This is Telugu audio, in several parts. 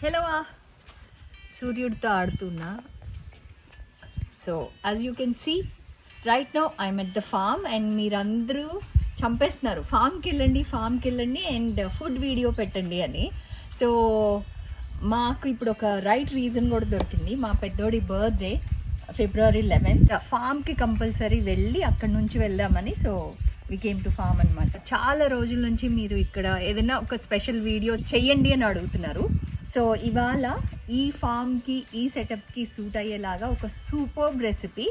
హలో సూర్యుడితో ఆడుతున్నా. So as you can see right now I'm at the farm and మీరందరూ చంపేస్తున్నారు. ఫామ్కి వెళ్ళండి ఫామ్కి వెళ్ళండి అండ్ ఫుడ్ వీడియో పెట్టండి అని. సో మాకు ఇప్పుడు ఒక రైట్ రీజన్ కూడా దొరికింది. మా పెద్దోడి బర్త్డే ఫిబ్రవరి లెవెన్త్ ఫామ్కి కంపల్సరీ వెళ్ళి అక్కడ నుంచి వెళ్దామని. So we came to farm అనమాట చాలా రోజుల నుంచి మీరు ఇక్కడ ఏదైనా ఒక స్పెషల్ వీడియో చెయ్యండి అని అడుగుతున్నారు. సో ఇవాళ ఈ ఫామ్కి ఈ సెటప్కి సూట్ అయ్యేలాగా ఒక సూపర్ రెసిపీ.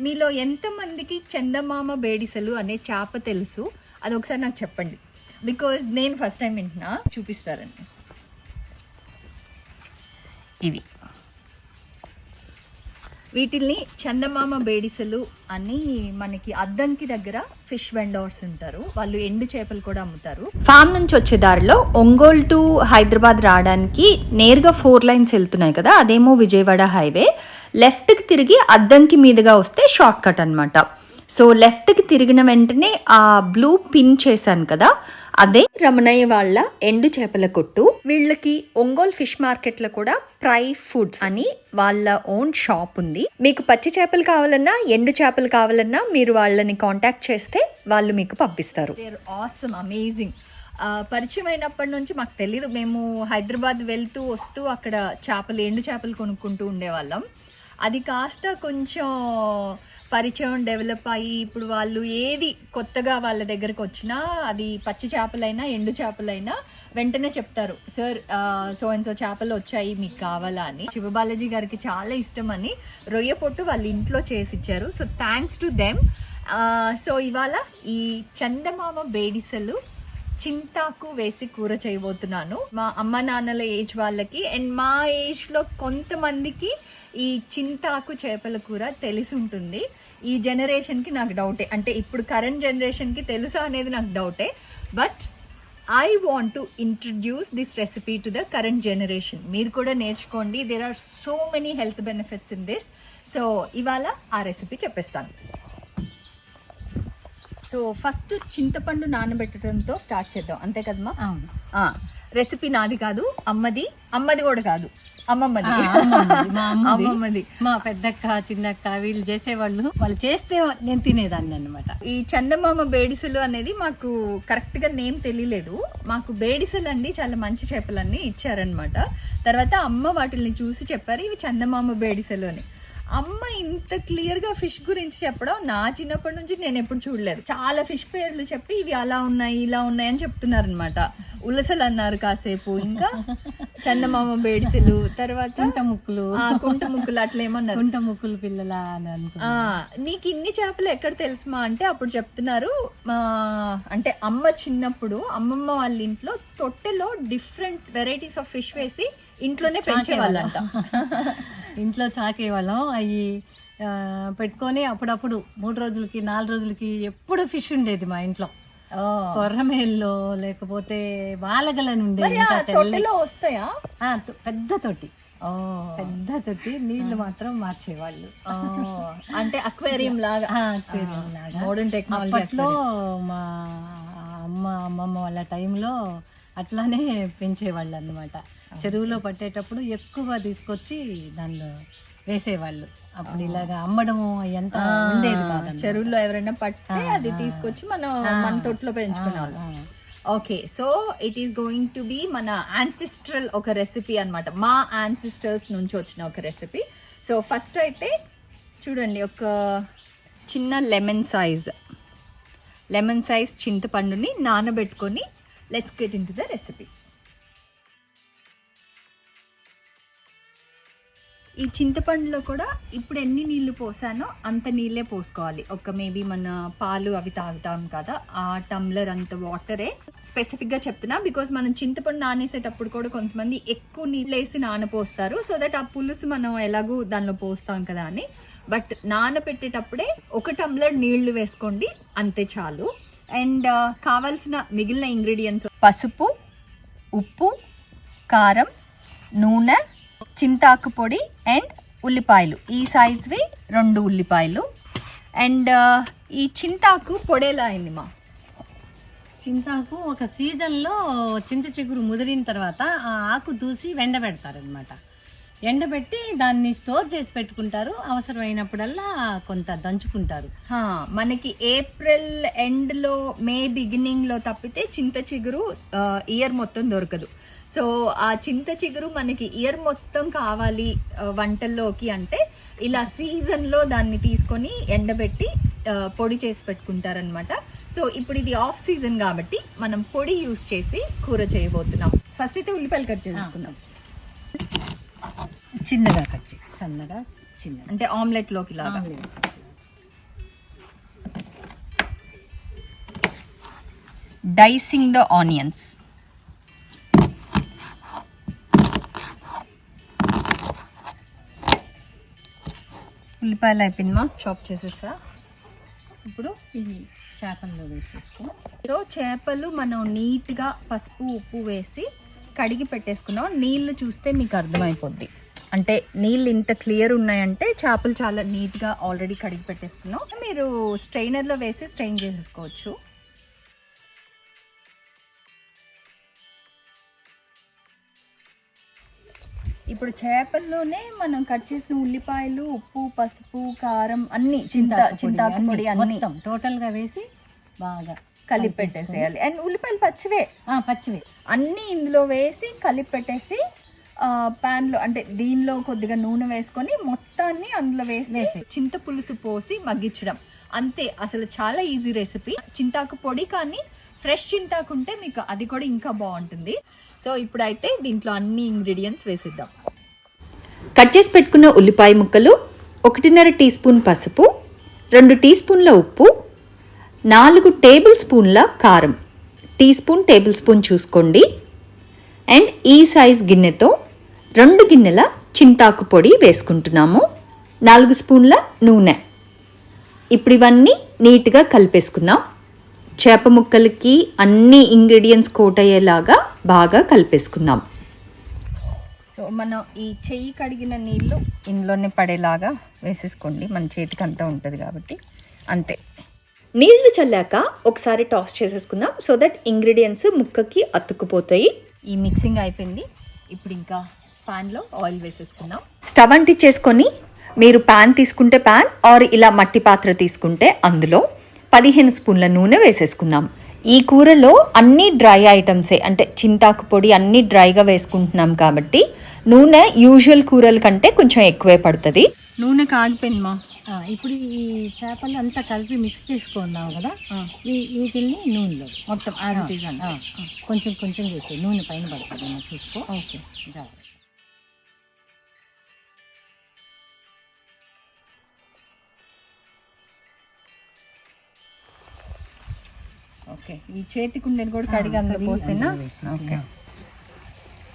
మీలో ఎంతమందికి చందమామ బేడిసలు అనే చేప తెలుసు? అది ఒకసారి నాకు చెప్పండి. బికాజ్ నేను ఫస్ట్ టైం వింటున్నా. చూపిస్తారండి. ఇవి. వీటిల్ని చందమామ బేడిసలు అని మనకి అద్దంకి దగ్గర ఫిష్ వెండర్స్ ఉంటారు. వాళ్ళు ఎండు చేపలు కూడా అమ్ముతారు. ఫామ్ నుంచి వచ్చే దారిలో ఒంగోల్ టు హైదరాబాద్ రావడానికి నేరుగా ఫోర్ లైన్స్ వెళ్తున్నాయి కదా అదేమో విజయవాడ హైవే. లెఫ్ట్కి తిరిగి అద్దంకి మీదుగా వస్తే షార్ట్ కట్ అనమాట సో లెఫ్ట్కి తిరిగిన వెంటనే ఆ బ్లూ పిన్ చేశాను కదా అదే రమణయ్య వాళ్ళ ఎండు చేపల కొట్టు. వీళ్ళకి ఒంగోలు ఫిష్ మార్కెట్లో కూడా ప్రై ఫుడ్స్ అని వాళ్ళ ఓన్ షాప్ ఉంది. మీకు పచ్చి చేపలు కావాలన్నా ఎండు చేపలు కావాలన్నా మీరు వాళ్ళని కాంటాక్ట్ చేస్తే వాళ్ళు మీకు పంపిస్తారు. ఆసమ్ అమేజింగ్ పరిచయం అయినప్పటి నుంచి మాకు తెలీదు. మేము హైదరాబాద్ వెళ్తూ వస్తూ అక్కడ చేపలు ఎండు చేపలు కొనుక్కుంటూ ఉండేవాళ్ళం. అది కాస్త కొంచెం పరిచయం డెవలప్ అయ్యి ఇప్పుడు వాళ్ళు ఏది కొత్తగా వాళ్ళ దగ్గరకు వచ్చినా అది పచ్చి చేపలైనా ఎండు చేపలైనా వెంటనే చెప్తారు సార్ సో అండ్ సో చేపలు వచ్చాయి మీకు కావాలా? అని. శివబాలాజీ గారికి చాలా ఇష్టం అని రొయ్య పొట్టు వాళ్ళ ఇంట్లో చేసి ఇచ్చారు. So thanks to them so ఇవాళ ఈ చందమామ బేడిసలు చింతాకు వేసి కూర చేయబోతున్నాను. మా అమ్మ నాన్నల ఏజ్ వాళ్ళకి అండ్ మా ఏజ్లో కొంతమందికి ఈ చింతాకు చేపల కూర తెలిసి ఉంటుంది. ఈ జనరేషన్కి నాకు డౌటే అంటే ఇప్పుడు కరెంట్ జనరేషన్కి తెలుసా అనేది నాకు డౌటే but I want to introduce this recipe to the current generation మీరు కూడా నేర్చుకోండి. There are so many health benefits in this so ఇవాళ ఆ రెసిపీ చెప్పేస్తాను. సో ఫస్ట్ చింతపండు నానబెట్టడంతో స్టార్ట్ చేద్దాం. అంతే కదమ్మా? రెసిపీ నాది కాదు అమ్మది అమ్మది కూడా కాదు. అమ్మమ్మది. అమ్మమ్మది మా పెద్దక్క చిన్నక్క వీళ్ళు చేసేవాళ్ళు. వాళ్ళు చేస్తే నేను తినేదాన్ని అనమాట ఈ చందమామ బేడిసలు అనేది మాకు కరెక్ట్గా నేమ్ తెలియలేదు. మాకు బేడిసలు అండి చాలా మంచి చేపలన్నీ ఇచ్చారనమాట తర్వాత అమ్మ వాటిని చూసి చెప్పారు ఇవి చందమామ బేడిసలు అని. అమ్మ ఇంత క్లియర్గా ఫిష్ గురించి చెప్పడం నా చిన్నప్పటి నుంచి నేను ఎప్పుడు చూడలేదు. చాలా ఫిష్ పేర్లు చెప్పి ఇవి అలా ఉన్నాయి ఇలా ఉన్నాయి అని చెప్తున్నారు అనమాట ఉలసలు అన్నారు కాసేపు. ఇంకా చందమామ బేడిసలు తర్వాత కుంట ముక్కులు. కుంట ముక్కులు అట్లా ఏమన్నారు? కుంట ముక్కులు పిల్లల నీకు ఇన్ని చేపలు ఎక్కడ తెలుసుమా అంటే అప్పుడు చెప్తున్నారు మా అంటే అమ్మ చిన్నప్పుడు అమ్మమ్మ వాళ్ళ ఇంట్లో తొట్టెలో డిఫరెంట్ వెరైటీస్ ఆఫ్ ఫిష్ వేసి ఇంట్లోనే పెంచేవాళ్ళంట. ఇంట్లో చాకే వాళ్ళం అవి పెట్టుకొని అప్పుడప్పుడు మూడు రోజులకి నాలుగు రోజులకి ఎప్పుడు ఫిష్ ఉండేది మా ఇంట్లో. కొర్రమేల్లో లేకపోతే బాలగలని ఉండేది వస్తాయా పెద్ద తొట్టి. పెద్ద తొట్టి నీళ్ళు మాత్రం మార్చేవాళ్ళు. అంటే అక్వేరియం లాగా ఆ, aquarium లాగా. మోడర్న్ టెక్నాలజీ అప్పట్లో మా అమ్మ అమ్మమ్మ వాళ్ళ టైంలో అట్లానే పెంచేవాళ్ళు అన్నమాట చెరువులో పట్టేటప్పుడు ఎక్కువ తీసుకొచ్చి దానిలో వేసేవాళ్ళు. అప్పుడు ఇలాగా అమ్మడము ఎంత ఉండేది. చెరువులో ఎవరైనా పట్టే అది తీసుకొచ్చి మనం మన తొట్టులో పెంచుకునేవాళ్ళం. ఆ, okay so it is going to be మన యాన్సిస్ట్రల్ ఒక రెసిపీ అన్నమాట. మా యాన్సిస్టర్స్ నుంచి వచ్చిన ఒక రెసిపీ సో ఫస్ట్ అయితే చూడండి ఒక చిన్న లెమన్ సైజ్ లెమన్ సైజ్ చింతపండుని నానబెట్టుకొని let's get into the recipe ఈ చింతపండులో కూడా ఇప్పుడు ఎన్ని నీళ్ళు పోసానో అంత నీళ్ళే పోసుకోవాలి. ఒక మేబీ మన పాలు అవి తాగుతాం కదా ఆ టంబ్లర్ అంత వాటరే స్పెసిఫిక్గా చెప్తున్నా. బికాజ్ మనం చింతపండు నానేసేటప్పుడు కూడా కొంతమంది ఎక్కువ నీళ్ళు వేసి నానపోస్తారు. సో దట్ ఆ పులుసు మనం ఎలాగూ దానిలో పోస్తాం కదా అని. బట్ నానబెట్టేటప్పుడే ఒక టంబ్లర్ నీళ్ళు వేసుకోండి అంతే చాలు. అండ్ కావాల్సిన మిగిలిన ఇంగ్రీడియంట్స్ పసుపు ఉప్పు కారం నూనె చింతాకు పొడి అండ్ ఉల్లిపాయలు. ఈ సైజ్వి రెండు ఉల్లిపాయలు. అండ్ ఈ చింతాకు పొడేలా అయింది మా. చింతాకు ఒక సీజన్లో చింత చిగురు ముదిరిన తర్వాత ఆ ఆకు దూసి ఎండబెడతారనమాట ఎండబెట్టి దాన్ని స్టోర్ చేసి పెట్టుకుంటారు. అవసరమైనప్పుడల్లా కొంత దంచుకుంటారు. మనకి ఏప్రిల్ ఎండ్లో మే బిగినింగ్లో తప్పితే చింత చిగురు ఇయర్ మొత్తం దొరకదు. సో ఆ చింత చిగురు మనకి ఇయర్ మొత్తం కావాలి వంటల్లోకి అంటే ఇలా సీజన్లో దాన్ని తీసుకొని ఎండబెట్టి పొడి చేసి పెట్టుకుంటారనమాట సో ఇప్పుడు ఇది ఆఫ్ సీజన్ కాబట్టి మనం పొడి యూస్ చేసి కూర చేయబోతున్నాం. ఫస్ట్ అయితే ఉల్లిపాయలు కట్ చేసుకుందాం. చిన్నగా కట్ చేయి. సన్నగా చిన్నగా. అంటే ఆమ్లెట్లోకి లాగా డైసింగ్ ద ఆనియన్స్ ఉల్లిపాయలు అయిపోయిందమ్మా చాప్ చేసేసా. ఇప్పుడు ఇవి చేపల్లో వేసేసుకో సో చేపలు మనం నీట్గా పసుపు ఉప్పు వేసి కడిగి పెట్టేసుకున్నాం. నీళ్ళు చూస్తే మీకు అర్థమైపోద్ది. అంటే నీళ్ళు ఇంత క్లియర్ ఉన్నాయంటే చేపలు చాలా నీట్గా ఆల్రెడీ కడిగి పెట్టేసుకున్నాం. మీరు స్ట్రైనర్లో వేసి స్ట్రెయిన్ చేసేసుకోవచ్చు. ఇప్పుడు చేపల్లోనే మనం కట్ చేసిన ఉల్లిపాయలు ఉప్పు పసుపు కారం అన్ని చింత చింతాకు పొడి అన్ని టోటల్గా వేసి బాగా కలిపి పెట్టేసేయాలి. అండ్ ఉల్లిపాయలు పచ్చివే. ఆ, పచ్చివి. అన్నీ ఇందులో వేసి కలిపి పెట్టేసి ఆ, pan లో అంటే దీనిలో కొద్దిగా నూనె వేసుకొని మొత్తాన్ని అందులో వేసి చింత పులుసు పోసి మగ్గించడం. అంతే అసలు చాలా ఈజీ రెసిపీ. చింతాకు పొడి కానీ ఫ్రెష్ చింతాకు ఉంటే మీకు అది కూడా ఇంకా బాగుంటుంది. సో ఇప్పుడైతే దీంట్లో అన్ని ఇంగ్రీడియంట్స్ వేసిద్దాం. కట్ చేసి పెట్టుకున్న ఉల్లిపాయ ముక్కలు ఒకటిన్నర టీ స్పూన్ పసుపు రెండు టీ స్పూన్ల ఉప్పు నాలుగు టేబుల్ స్పూన్ల కారం టీ స్పూన్ టేబుల్ స్పూన్ చూసుకోండి అండ్ ఈ సైజ్ గిన్నెతో రెండు గిన్నెల చింతాకు పొడి వేసుకుంటున్నాము నాలుగు స్పూన్ల నూనె. ఇప్పుడు ఇవన్నీ నీట్గా కలిపేసుకుందాం. చేప ముక్కలకి అన్ని ఇంగ్రీడియంట్స్ కోట్ అయ్యేలాగా బాగా కలిపేసుకుందాం. సో మనం ఈ చెయ్యి కడిగిన నీళ్ళు ఇందులోనే పడేలాగా వేసేసుకోండి. మన చేతికి అంతా ఉంటుంది కాబట్టి. అంతే. నీళ్ళు చల్లాక ఒకసారి టాస్ చేసేసుకుందాం. సో దట్ ఇంగ్రీడియంట్స్ ముక్కకి అతుక్కుపోతాయి. ఈ మిక్సింగ్ అయిపోయింది. ఇప్పుడు ఇంకా పాన్లో ఆయిల్ వేసేసుకుందాం. స్టవ్ అంటించేసుకొని మీరు ప్యాన్ తీసుకుంటే ప్యాన్ ఆర్ ఇలా మట్టి పాత్ర తీసుకుంటే అందులో. పదిహేను స్పూన్ల నూనె వేసేసుకుందాం. ఈ కూరలో అన్ని డ్రై ఐటమ్సే అంటే చింతాకు పొడి అన్ని డ్రైగా వేసుకుంటున్నాం కాబట్టి నూనె యూజువల్ కూరల కంటే కొంచెం ఎక్కువే పడుతుంది. నూనె కాగిపోయిందమ్మా ఆ, ఇప్పుడు ఈ చేపలు అంతా కలిపి మిక్స్ చేసుకున్నావు కదా? ఈ వీటిల్ని నూనెలో. మొత్తం కొంచెం కొంచెం వేసి నూనె పైన పడుతుంది చూసుకో. ఓకే. ఓకే ఈ ఉండేది కూడా కడిగి అందులో పోసేనా? ఓకే.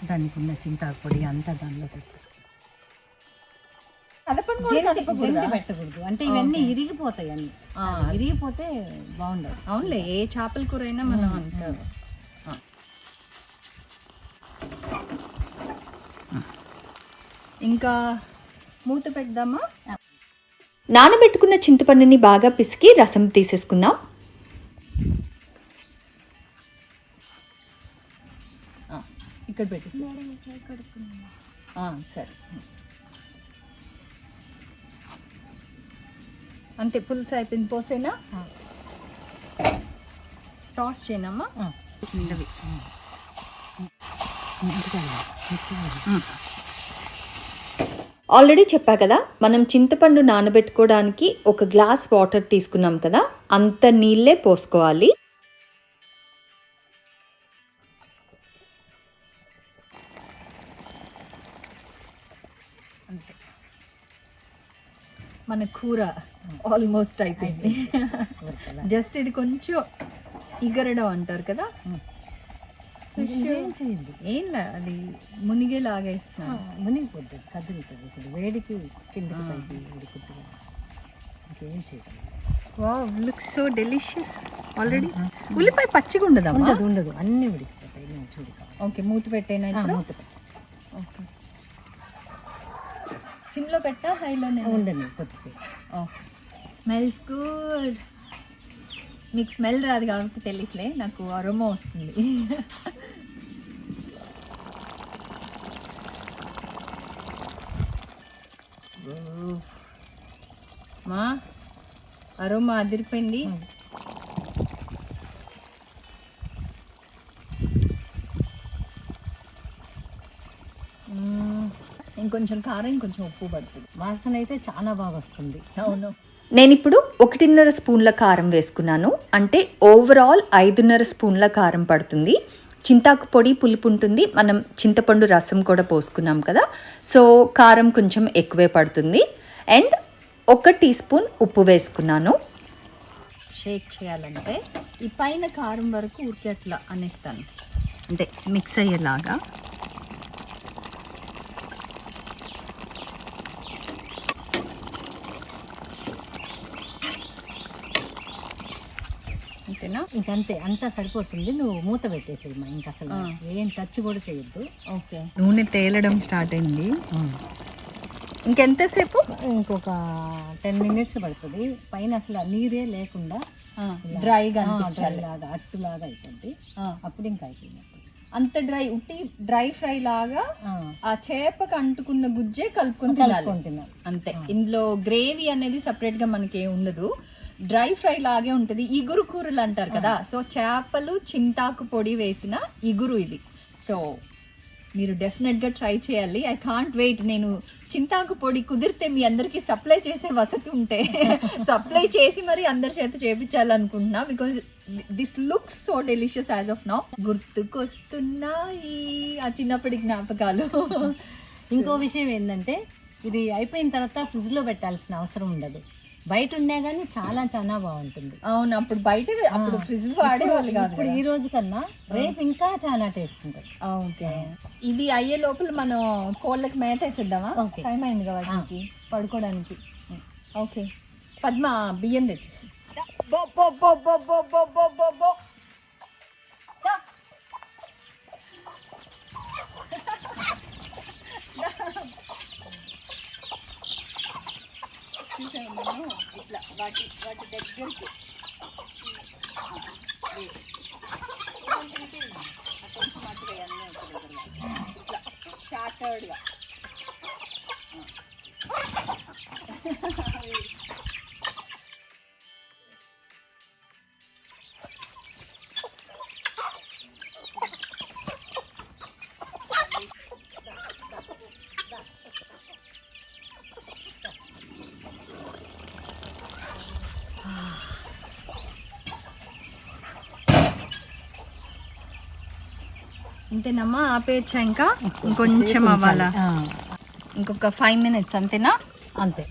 దానికి ఉన్న చింతాకు పొడి అంతా దానిలో కూడా కలపకూడదా? పెట్టకూడదు? అంటే ఇవన్నీ ఇరిగిపోతాయి అన్ని. ఆ, ఇరిగిపోతే బాగుండదు. అవునులే ఏ చేపల కూర అయినా మనం అంత ఆ. ఇంకా మూత పెడదామా? నానబెట్టుకున్న చింతపండుని బాగా పిసికి రసం తీసేసుకుందాం. ఇక్కడ పెట్టేసి సరే. అంతే పులుసు అయిపోయింది పోసేనా. టాస్ చేయనమ్మా. ఆల్రెడీ చెప్పా కదా మనం చింతపండు నానబెట్టుకోవడానికి ఒక గ్లాస్ వాటర్ తీసుకున్నాం కదా అంత నీళ్ళే పోసుకోవాలి. మన కూర ఆల్మోస్ట్ అయిపోయింది. జస్ట్ ఇది కొంచెం ఇగరడం అంటారు కదా? ఏంలా అది మునిగే లాగేస్తున్నాను మునిగిపోద్ది కదులుతుంది ఇప్పుడు వేడికి కిందకి పైకి ఇంకేం లుక్ సో డెలిషియస్ ఆల్రెడీ ఉల్లిపాయ పచ్చిగా ఉండదమ్మా? ఉండదు ఉండదు. అన్నీ ఉడికిపోతాయి. చూడు. ఓకే మూత పెట్టేనా మూత. ఓకే సిమ్లో పెట్టా హైలోనే ఉండని కొద్దిసేపు. Smells good. మీకు స్మెల్ రాదు కాబట్టి తెలియట్లే నాకు అరోమా వస్తుంది. మా అరోమా అదిరిపోయింది. ఇంకొంచెం కారం ఇంకొంచెం ఉప్పు పడుతుంది. వాసన అయితే చాలా బాగా వస్తుంది. అవును. నేను ఇప్పుడు ఒకటిన్నర స్పూన్ల కారం వేసుకున్నాను. అంటే ఓవరాల్ ఐదున్నర స్పూన్ల కారం పడుతుంది. చింతాకు పొడి పులుపు ఉంటుంది. మనం చింతపండు రసం కూడా పోసుకున్నాం కదా. సో కారం కొంచెం ఎక్కువే పడుతుంది. అండ్ ఒక టీ స్పూన్ ఉప్పు వేసుకున్నాను. షేక్ చేయాలంటే ఈ పైన కారం వరకు ఊరికే అట్లా అనేస్తాను. అంటే మిక్స్ అయ్యేలాగా. అంతేనా ఇంకంతే అంతా సరిపోతుంది. నువ్వు మూత పెట్టేసేది మా ఇంకా అసలు. ఏం టచ్ కూడా చేయొద్దు. ఓకే. నూనె తేలడం స్టార్ట్ అయింది. ఇంకెంతసేపు? ఇంకొక టెన్ మినిట్స్ పడుతుంది. పైన అసలు నీరే లేకుండా డ్రైగా డ్రై లాగా అట్టులాగా అవుతుంది అప్పుడు ఇంకా అయిపోయినట్టు. అంత డ్రై ఉట్టి డ్రై ఫ్రై లాగా ఆ, చేపకు అంటుకున్న గుజ్జే కలుపుకొని తినాలి కలుపుకొని తినాలి. అంతే. ఇందులో గ్రేవీ అనేది సపరేట్గా మనకి ఏం ఉండదు. డ్రై ఫ్రై లాగే ఉంటది. ఇగురు కూరలు అంటారు కదా. సో చేపలు చింతాకు పొడి వేసిన ఇగురు ఇది. సో మీరు డెఫినెట్గా ట్రై చేయాలి. ఐ కాంట్ వెయిట్ నేను చింతాకు పొడి కుదిరితే మీ అందరికి సప్లై చేసే వసతి ఉంటే సప్లై చేసి మరి అందరి చేత చేపించాలనుకుంటున్నా because this looks so delicious as of now గుర్తుకొస్తున్నాయి ఆ చిన్నప్పటి జ్ఞాపకాలు. ఇంకో విషయం ఏంటంటే ఇది అయిపోయిన తర్వాత ఫ్రిడ్జ్లో పెట్టాల్సిన అవసరం ఉండదు. బయట ఉన్నా కానీ చాలా చాలా బాగుంటుంది అవును అప్పుడు బయట అప్పుడు ఫ్రిడ్జ్ వాడేవాళ్ళు కాదు ఇప్పుడు ఈ రోజు కన్నా రేపు ఇంకా చాలా టేస్ట్ ఉంటుంది. ఓకే. ఇది అయ్యే లోపల మనం కోళ్ళకి మేత వేసేద్దామా. టైం అయింది వాటికి? పడుకోవడానికి ఓకే. పద్మ బియ్యం తెచ్చేసి. బో బో బో బో బో బో బో బో. చూసావా మనం ఇట్లా వాటి వాటి దగ్గరికి కొంచెం అటుగా అన్నీ ఒక దగ్గరగా. ఇట్లా షార్టర్డ్గా అంతేనమ్మా? ఆపేయచ్చా ఇంకా? ఇంకొంచెం అవ్వాలా? ఇంకొక ఫైవ్ మినిట్స్ అంతేనా? అంతే.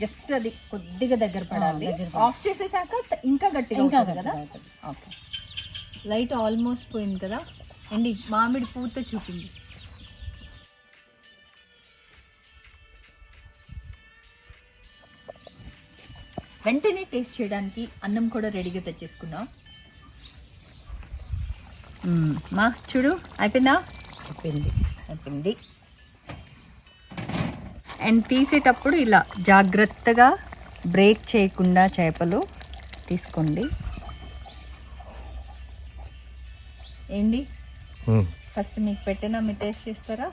జస్ట్ అది కొద్దిగా దగ్గర పడాలి. ఆఫ్ చేసేసాక ఇంకా గట్టిగా ఇంకా కదా. ఓకే. లైట్ ఆల్మోస్ట్ పోయింది కదా? అండి మామిడి పూత చూపింది వెంటనే టేస్ట్ చేయడానికి అన్నం కూడా రెడీగా తెచ్చేసుకున్నాం. మా చూడు అయిపోయిందా? చెప్పింది అయిపోయింది. అండ్ తీసేటప్పుడు ఇలా జాగ్రత్తగా బ్రేక్ చేయకుండా చేపలు తీసుకోండి. ఏంటి? ఫస్ట్ మీకు పెట్టినా మీరు టేస్ట్ చేస్తారా?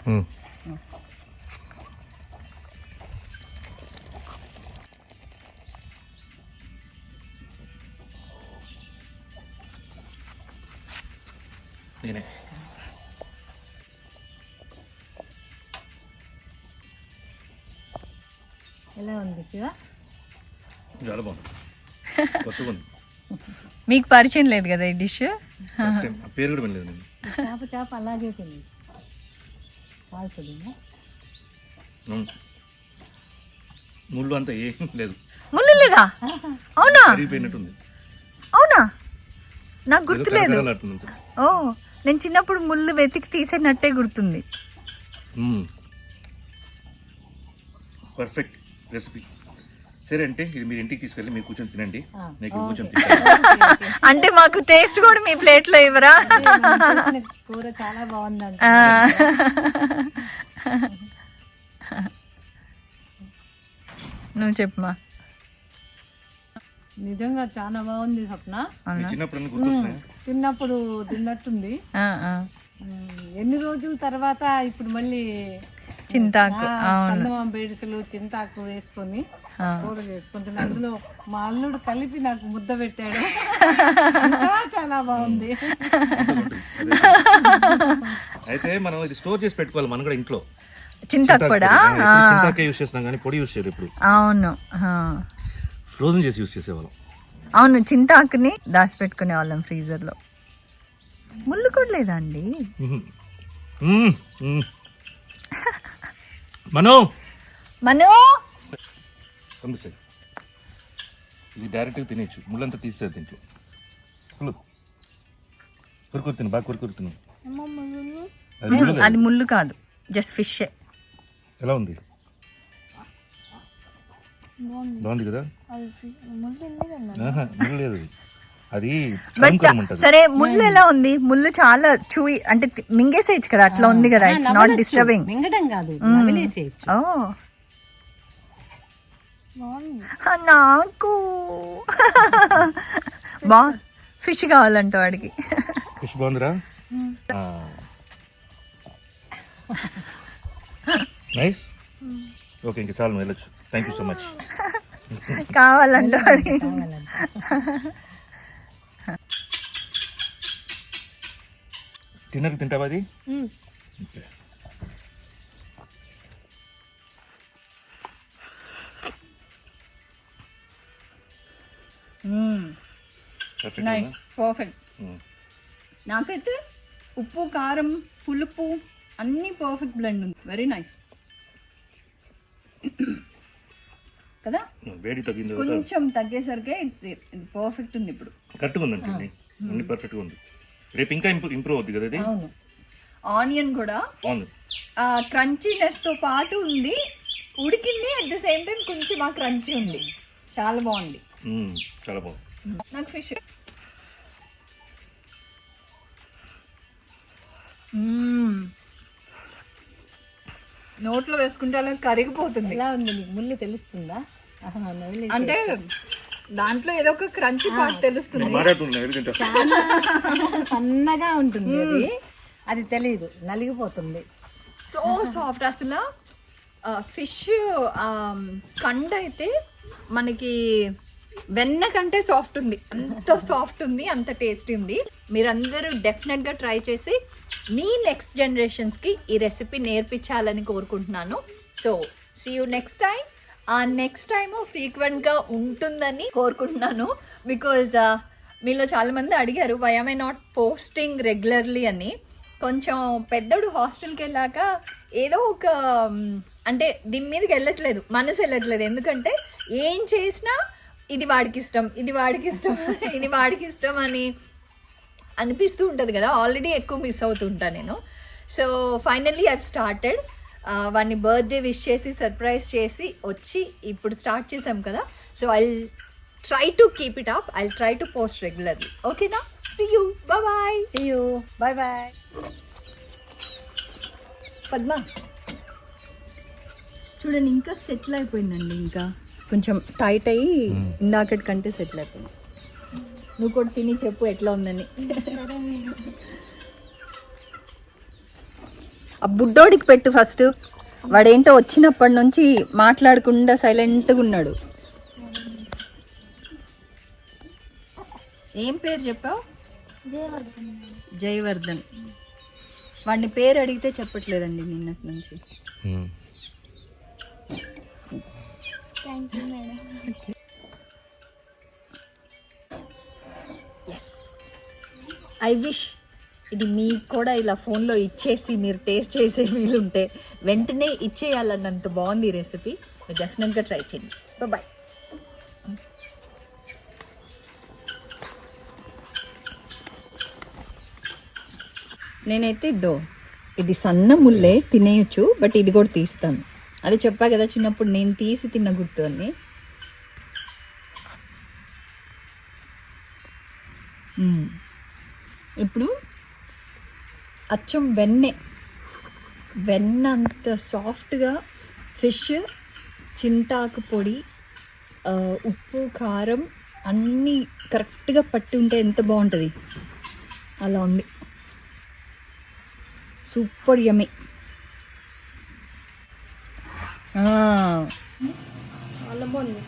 నేనే. ఎలా ఉంది శివ? చాలా బాగుంది. కొత్తగా ఉంది. మీకు పరిచయం లేదు కదా ఈ డిష్? పేరు కూడా వినలేదు నేను. చేప చేప అలాగే అవును. ముళ్ళు అంతా ఏం లేదు. ముళ్ళు లేదా? అవునా? అవునా? నాకు గుర్తులేదు. ఓ నేను చిన్నప్పుడు ముళ్ళు వెతికి తీసేనట్టే గుర్తుంది. పర్ఫెక్ట్ రెసిపీ సరే అంటే ఇది మీరు ఇంటికి తీసుకెళ్ళి మీరు కూర్చొని తినండి. నేను కూర్చొని అంటే మాకు టేస్ట్ కూడా మీ ప్లేట్లో ఇవ్వరా? చేసిన కూర చాలా బాగుందంట ఆ. నువ్వు చెప్పమా నిజంగా చాలా బాగుంది స్వప్న. చిన్నప్పుడు తిన్నట్టుంది. ఆ, ఆ. ఉమ్, ఎన్ని రోజుల తర్వాత ఇప్పుడు మళ్ళీ చింతాకు బేడిసలు చింతాకు వేసుకొని కూర చేసుకుంటున్నా. అందులో మా అల్లుడు కలిపి నాకు ముద్ద పెట్టాడు. ఇంకా చాలా బాగుంది. అయితే మనం ఇది స్టోర్ చేసి పెట్టుకోవాలి మనం కూడా ఇంట్లో. చింతాకు కూడా చింతాకే యూస్ చేస్తున్నాం కానీ పొడి యూస్ చేయరు ఇప్పుడు. అవును ఆ. ఫ్రోజన్ చేసి యూస్ చేసేవాళ్ళం. అవును చింతాకుని దాచిపెట్టుకునే వాళ్ళం ఫ్రీజర్లో ముళ్ళు కూడా లేదా అండి. మనో! మనో! పంపిస్తాయి ఇది డైరెక్ట్గా తినేయచ్చు. ముళ్ళంతా తీసేది దీంట్లో. ఫుల్ కొరుకురు తిను బాగా కొరుకురు తిను. అది ముళ్ళు కాదు. అది ముళ్ళు కాదు. Just fish. ఎలా ఉంది? బాగుంది. కదా? ముళ్ళు లేదు అది. సరే ముళ్ళు ఎలా ఉంది? ముళ్ళు చాలా చూయి అంటే మింగేసేయచ్చు కదా అట్లా ఉంది కదా ఇట్స్ నాట్ డిస్టర్బింగ్ కాదు ఓ. నాకు. బా ఫిష్ కావాలంట వాడికి. ఫిష్ బాగుందిరా? నైస్. ఓకే ఇంక చాలు వెళ్ళొచ్చు. థ్యాంక్ యూ సో మచ్ కావాలంట వాడికి డిన్నర్కి తింటావా అది? నైస్? Perfect Mm. నాకైతే ఉప్పు కారం పులుపు అన్నీ పర్ఫెక్ట్ బ్లెండ్ ఉంది. వెరీ నైస్ కదా? వేడి తగ్గింది కొంచెం తగ్గేసరికే పర్ఫెక్ట్ ఉంది ఇప్పుడు. కరెక్ట్గా ఉందండి అన్ని పర్ఫెక్ట్గా ఉంది. రేపు ఇంకా ఇంప్రూవ్ అవుద్ది కదా ఇది? అవును. ఆనియన్ కూడా. బాగుంది. ఆ క్రంచీనెస్తో పాటు ఉంది. ఉడికింది అట్ ద సేమ్ టైం కొంచెం ఆ క్రంచీ ఉంది. చాలా బాగుంది. చాలా బాగుంది. నాకు ఫిష్ నోట్లో వేసుకుంటే అలా కరిగిపోతుంది. ఎలా ఉంది నీకు? ముళ్ళు తెలుస్తుందా? అంటే దాంట్లో ఏదో ఒక క్రంచీ పార్ట్ తెలుస్తుంది. తింటా సన్నగా ఉంటుంది అది. అది తెలియదు నలిగిపోతుంది. సో సాఫ్ట్ అసలు. ఫిష్ కండ అయితే మనకి వెన్న కంటే సాఫ్ట్ ఉంది. అంత సాఫ్ట్ ఉంది అంత టేస్టీ ఉంది. మీరందరూ డెఫినెట్గా ట్రై చేసి మీ నెక్స్ట్ జనరేషన్స్కి ఈ రెసిపీ నేర్పించాలని కోరుకుంటున్నాను. So see you next time ఆ నెక్స్ట్ టైం ఫ్రీక్వెంట్గా ఉంటుందని కోరుకుంటున్నాను. బికాజ్ uh, మీలో చాలామంది అడిగారు why I not posting regularly అని. కొంచెం పెద్దోడు హాస్టల్కి వెళ్ళాక ఏదో ఒక అంటే దీని మీదకి వెళ్ళట్లేదు మనసు వెళ్ళట్లేదు. ఎందుకంటే ఏం చేసినా ఇది వాడికి ఇష్టం ఇది వాడికి ఇష్టం ఇది వాడికి ఇష్టం అని అనిపిస్తూ ఉంటుంది కదా. ఆల్రెడీ ఎక్కువ మిస్ అవుతుంటా నేను. సో ఫైనల్లీ ఐ స్టార్టెడ్ వాడిని బర్త్డే విష్ చేసి సర్ప్రైజ్ చేసి వచ్చి ఇప్పుడు స్టార్ట్ చేసాం కదా. So I try to keep it up I try to post regularly ఓకేనా see you bye see you bye bye Padma చూడండి ఇంకా సెటిల్ అయిపోయిందండి ఇంకా. కొంచెం టైట్ అయ్యి ఇందాకటి కంటే సెటిల్ అయిపోయింది నువ్వు కూడా తిని చెప్పు ఎట్లా ఉందని. ఆ బుడ్డోడికి పెట్టు ఫస్ట్ వాడేంటో వచ్చినప్పటి నుంచి మాట్లాడకుండా సైలెంట్గా ఉన్నాడు. ఏం పేరు చెప్పావు? జయవర్ధన్ వాడిని పేరు అడిగితే చెప్పట్లేదండి నిన్నటి నుంచి. మ్మ్. ఎస్ ఐ విష్ ఇది మీకు కూడా ఇలా ఫోన్లో ఇచ్చేసి మీరు టేస్ట్ చేసే వీలుంటే వెంటనే ఇచ్చేయాలన్నంత బాగుంది ఈ రెసిపీ మీరు డెఫినెట్గా ట్రై చేయండి. బాయ్ నేనైతే ఇద్దో ఇది సన్న ముల్లే తినేయచ్చు బట్ ఇది కూడా తీస్తాను. అది చెప్పా కదా చిన్నప్పుడు నేను తీసి తిన్న గుర్తు అని ఇప్పుడు అచ్చం వెన్నె. వెన్న అంత సాఫ్ట్గా ఫిష్ చింతాకు పొడి ఉప్పు కారం అన్నీ కరెక్ట్గా పట్టి ఉంటే ఎంత బాగుంటుంది. అలా ఉంది. సూపర్ యమ్మి చాలా బాగుంది